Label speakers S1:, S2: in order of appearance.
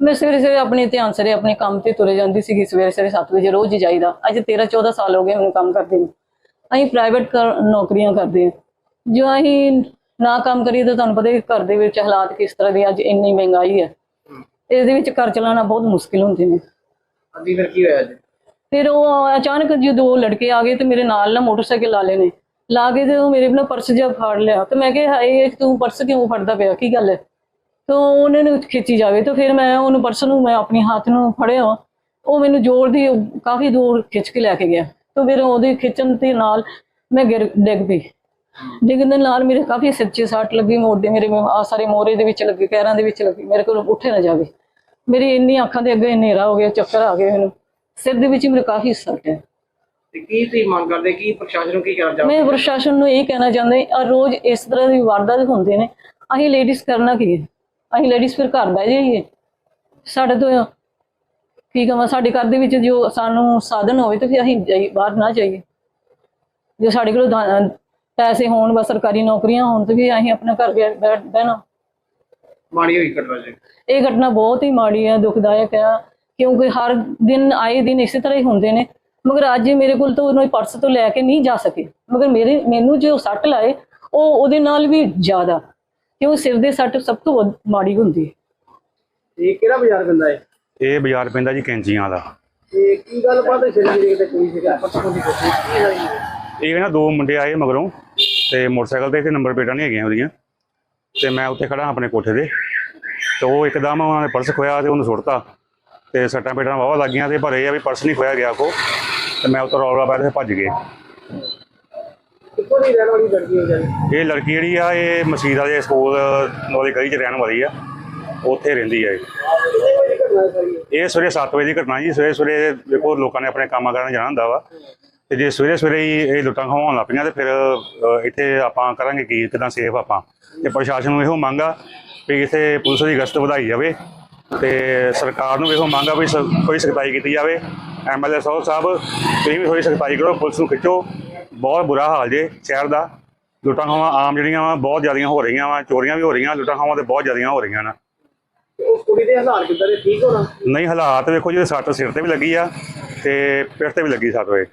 S1: ਮੈਂ ਸਵੇਰੇ ਸਵੇਰੇ ਆਪਣੇ ਧਿਆਨ ਸਰੇ ਆਪਣੇ ਕੰਮ ਤੇ ਤੁਰੇ ਜਾਂਦੀ ਸੀਗੀ ਸਵੇਰੇ ਸਵੇਰੇ 7 ਵਜੇ ਰੋਜ਼ ਹੀ ਜਾਈਦਾ। ਅੱਜ 13 14 ਸਾਲ ਹੋ ਗਏ ਮੈਨੂੰ ਕੰਮ ਕਰਦੇ ਨੂੰ। ਅਸੀਂ ਪ੍ਰਾਈਵੇਟ ਨੌਕਰੀਆਂ ਕਰਦੇ ਹਾਂ। ਜੋ ਅਸੀਂ ਨਾ ਕੰਮ ਕਰੀਏ ਤਾਂ ਤੁਹਾਨੂੰ ਪਤਾ ਹੀ ਘਰ ਦੇ ਵਿੱਚ ਹਾਲਾਤ ਕਿਸ ਤਰ੍ਹਾਂ ਦੀ ਅੱਜ ਇੰਨੀ ਮਹਿੰਗਾਈ ਹੈ ਇਹਦੇ ਵਿੱਚ ਘਰ ਚਲਾਉਣਾ ਬਹੁਤ ਮੁਸ਼ਕਿਲ ਹੁੰਦੇ ਨੇ।
S2: ਅੱਗੇ ਫਿਰ ਕੀ ਹੋਇਆ ਜੀ
S1: ਫਿਰ ਉਹ ਅਚਾਨਕ ਜਦੋਂ ਉਹ ਲੜਕੇ ਆ ਗਏ ਤੇ ਮੇਰੇ ਨਾਲ ਨਾ ਮੋਟਰਸਾਈਕਲ ਲਾ ਲਏ ਨੇ। ਲਾ ਕੇ ਤੇ ਉਹ ਮੇਰੇ ਨਾਲ ਪਰਸ ਜਿਹਾ ਫੜ ਲਿਆ। ਤੇ ਮੈਂ ਕਿਹਾ ਇਹ ਤੂੰ ਪਰਸ ਕਿਉਂ ਫੜਦਾ ਪਿਆ? ਕੀ ਗੱਲ ਹੈ? ਤਾਂ ਉਹਨੇ ਨੂੰ ਖਿੱਚੀ ਜਾਵੇ। ਤਾਂ ਫਿਰ ਮੈਂ ਉਹਨੂੰ ਪਰਸ ਨੂੰ ਮੈਂ ਆਪਣੇ ਹੱਥ ਨੂੰ ਫੜਿਆ। ਉਹ ਮੈਨੂੰ ਜ਼ੋਰ ਦੀ ਕਾਫੀ ਦੂਰ ਖਿੱਚ ਕੇ ਲੈ ਕੇ ਗਿਆ। ਤਾਂ ਫਿਰ ਉਹਦੇ ਖਿੱਚਣ ਦੇ ਨਾਲ ਮੈਂ ਗਿਰ ਡਿੱਗ ਪਈ। ਡਿੱਗਣ ਦੇ ਨਾਲ ਮੇਰੇ ਕਾਫੀ ਸੱਚੇ ਸੱਟ ਲੱਗੀ ਮੋਢੇ ਮੇਰੇ ਆ ਸਾਰੇ ਮੋਰੇ ਦੇ ਵਿੱਚ ਲੱਗੇ ਪੈਰਾਂ ਦੇ ਵਿੱਚ ਲੱਗੀ। ਮੇਰੇ ਕੋਲ ਉੱਠੇ ਨਾ ਜਾਵੇ। ਮੇਰੀ ਇੰਨੀ ਅੱਖਾਂ ਦੇ ਅੱਗੇ ਹਨੇਰਾ ਹੋ ਗਿਆ ਚੱਕਰ ਆ ਗਏ ਮੈਨੂੰ। ਸਿਰ ਦੇ ਵਿੱਚ ਮੇਰੇ ਕਾਫੀ ਸੱਟ ਹੈ।
S2: ਤੇ ਕੀ ਤੁਸੀਂ ਮੰਗ ਕਰਦੇ? ਕੀ ਪ੍ਰਸ਼ਾਸਨ ਨੂੰ ਕੀ ਕਰਨਾ ਚਾਹੁੰਦੇ
S1: ਮੈਂ ਪ੍ਰਸ਼ਾਸਨ ਨੂੰ ਇਹ ਕਹਿਣਾ ਚਾਹੁੰਦੇ ਆ ਰੋਜ਼ ਇਸ ਤਰ੍ਹਾਂ ਦੀ ਵਾਰਦਾਤ ਹੁੰਦੇ ਨੇ। ਅਸੀਂ ਲੇਡੀਜ਼ ਕਰਨਾ ਕੀ ਹੈ? ਅਸੀਂ ਲੇਡੀਜ਼ ਫਿਰ ਘਰ ਬਹਿ ਜਾਈਏ। ਸਾਡੇ ਤੋਂ ਕੀ ਕਹਾਂ ਸਾਡੇ ਘਰ ਦੇ ਵਿੱਚ ਜੋ ਸਾਨੂੰ ਸਾਧਨ ਹੋਵੇ ਤਾਂ ਫਿਰ ਅਸੀਂ ਬਾਹਰ ਨਾ ਜਾਈਏ। ਜੇ ਸਾਡੇ ਕੋਲ ਪੈਸੇ ਹੋਣ ਬਸ ਸਰਕਾਰੀ ਨੌਕਰੀਆਂ ਹੋਣ ਤਾਂ ਵੀ ਅਸੀਂ ਆਪਣਾ ਘਰ ਬਹਿਣਾ।
S2: ਮਾੜੀ ਹੋਈ ਘਟਨਾ ਜੀ।
S1: ਇਹ ਘਟਨਾ ਬਹੁਤ ਹੀ ਮਾੜੀ ਹੈ ਦੁਖਦਾਇਕ ਹੈ ਕਿਉਂਕਿ ਹਰ ਦਿਨ ਆਏ ਦਿਨ ਇਸੇ ਤਰ੍ਹਾਂ ਹੀ ਹੁੰਦੇ ਨੇ। ਮਗਰ ਅੱਜ ਮੇਰੇ ਕੋਲ ਤਾਂ ਉਹਨੂੰ ਪਰਸ ਤੋਂ ਲੈ ਕੇ ਨਹੀਂ ਜਾ ਸਕੇ। ਮਗਰ ਮੇਰੇ ਮੈਨੂੰ ਜੋ ਸੱਟ ਲਾਏ ਉਹ ਉਹਦੇ ਨਾਲ ਵੀ ਜ਼ਿਆਦਾ। ਕਿਉਂ ਸਿਰ ਦੇ ਸੱਟ ਸਭ ਤੋਂ ਵੱਧ ਮਾੜੀ ਹੁੰਦੀ ਹੈ?
S2: ਇਹ ਕਿਹੜਾ ਬਾਜ਼ਾਰ ਪੈਂਦਾ ਹੈ?
S3: ਇਹ ਬਾਜ਼ਾਰ ਪੈਂਦਾ ਜੀ ਕੈਂਚੀਆਂ ਦਾ।
S2: ਤੇ ਕੀ ਗੱਲ ਬਾਤ ਹੈ ਸ਼ਰੀਰ ਦੇ ਕੋਈ ਸੀਗਾ ਪਤਾ ਨਹੀਂ ਕੀ ਹੋਈ ਹੈ?
S3: ਇਹ ਨਾ ਦੋ ਮੁੰਡੇ ਆਏ ਮਗਰੋਂ ਤੇ ਮੋਟਰਸਾਈਕਲ ਤੇ ਤੇ ਨੰਬਰ ਪਲੇਟਾਂ ਨਹੀਂ ਹੈਗੀਆਂ ਉਹਦੀਆਂ। ਤੇ ਮੈਂ ਉੱਤੇ ਖੜਾ ਆਪਣੇ ਕੋਠੇ ਤੇ। ਤੇ ਉਹ ਇੱਕਦਮ ਉਹਨਾਂ ਨੇ ਪਰਸ ਖੋਇਆ ਤੇ ਉਹਨੂੰ ਸੁੱਟਤਾ। ਤੇ ਸੱਟਾਂ ਪੇਟਾਂ ਵਾਵਾ ਲੱਗੀਆਂ ਤੇ ਪਰ ਇਹ ਆ ਵੀ ਪਰਸ ਨਹੀਂ ਖੋਇਆ ਗਿਆ ਕੋ ਤੇ ਮੈਂ ਉੱਤੋਂ ਰੌਲਾ ਪਾ ਕੇ ਭੱਜ ਗਏ।
S2: ਕਿੱਥੋਂ ਦੀ ਰਹਿਣ ਵਾਲੀ ਲੜਕੀ ਹੈ ਜੀ।
S3: ਇਹ ਲੜਕੀ ਜਿਹੜੀ ਆ ਇਹ ਮਸਜਿਦ ਵਾਲੇ ਸਕੂਲ ਵਾਲੀ ਗਲੀ 'ਚ ਰਹਿਣ ਵਾਲੀ ਆ। ਉੱਥੇ ਰਹਿੰਦੀ ਆ ਇਹ।
S2: ਕਿੰਨੇ ਵਜੇ ਦੀ ਘਟਨਾ ਹੈ? ਸਾਰੀ
S3: ਇਹ ਸਵੇਰੇ 7 ਵਜੇ ਦੀ ਘਟਨਾ ਜੀ। ਸਵੇਰੇ ਸਵੇਰੇ ਦੇਖੋ ਲੋਕਾਂ ਨੇ ਆਪਣੇ ਕੰਮਾਂ ਕਰਨ ਜਾਣਾ ਹੁੰਦਾ ਵਾ। ਤੇ ਜੇ ਸਵੇਰੇ ਸਵੇਰੇ ਹੀ ਇਹ ਲੁੱਟਾਂ ਖਵਾਉਣ ਲੱਗ ਪਈਆਂ ਤੇ ਫਿਰ ਅ, ਇੱਥੇ ਆਪਾਂ ਕਰਾਂਗੇ ਕੀ ਕਿਦਾਂ ਸੇਫ ਆਪਾਂ। ਤੇ ਪ੍ਰਸ਼ਾਸਨ ਨੂੰ ਇਹੋ ਮੰਗ ਵੀ ਇੱਥੇ ਪੁਲਿਸ ਦੀ ਗਸ਼ਤ ਵਧਾਈ ਜਾਵੇ ਤੇ ਸਰਕਾਰ ਨੂੰ ਇਹੋ ਮੰਗ ਵੀ ਸ- ਕੋਈ ਸਖਤਾਈ ਕੀਤੀ ਜਾਵੇ। ਐਮਐਲਏ ਸਾਹਿਬ ਸਾਹਿਬ ਤੁਸੀਂ ਵੀ ਥੋੜੀ ਸਖਤਾਈ ਕਰੋ ਪੁਲਿਸ ਨੂੰ ਖਿੱਚੋ। ਬਹੁਤ ਬੁਰਾ ਹਾਲ ਜੇ ਸ਼ਹਿਰ ਦਾ। ਲੁੱਟਾਂ ਖੋਹਾਂ ਆਮ ਜਿਹੜੀਆਂ ਵਾ ਬਹੁਤ ਜ਼ਿਆਦੀਆਂ ਹੋ ਰਹੀਆਂ ਵਾ ਚੋਰੀਆਂ ਵੀ ਹੋ ਰਹੀਆਂ ਲੁੱਟਾਂ ਖੋਹਾਂ ਤੇ ਬਹੁਤ ਜ਼ਿਆਦੀਆਂ ਹੋ ਰਹੀਆਂ ਨੇ।
S2: ਉਸ ਕੁੜੀ ਦੇ ਹਾਲਾਤ ਕਿੱਦਾਂ ਦੇ? ਠੀਕ ਹੋਣਾ?
S3: ਨਹੀਂ ਹਾਲਾਤ ਵੇਖੋ ਜਿਹਦੇ ਸੱਟ ਸਿਰ ਤੇ ਵੀ ਲੱਗੀ ਆ ਤੇ ਪਿੱਠ ਤੇ ਵੀ ਲੱਗੀ ਸੱਟ ਵੇ।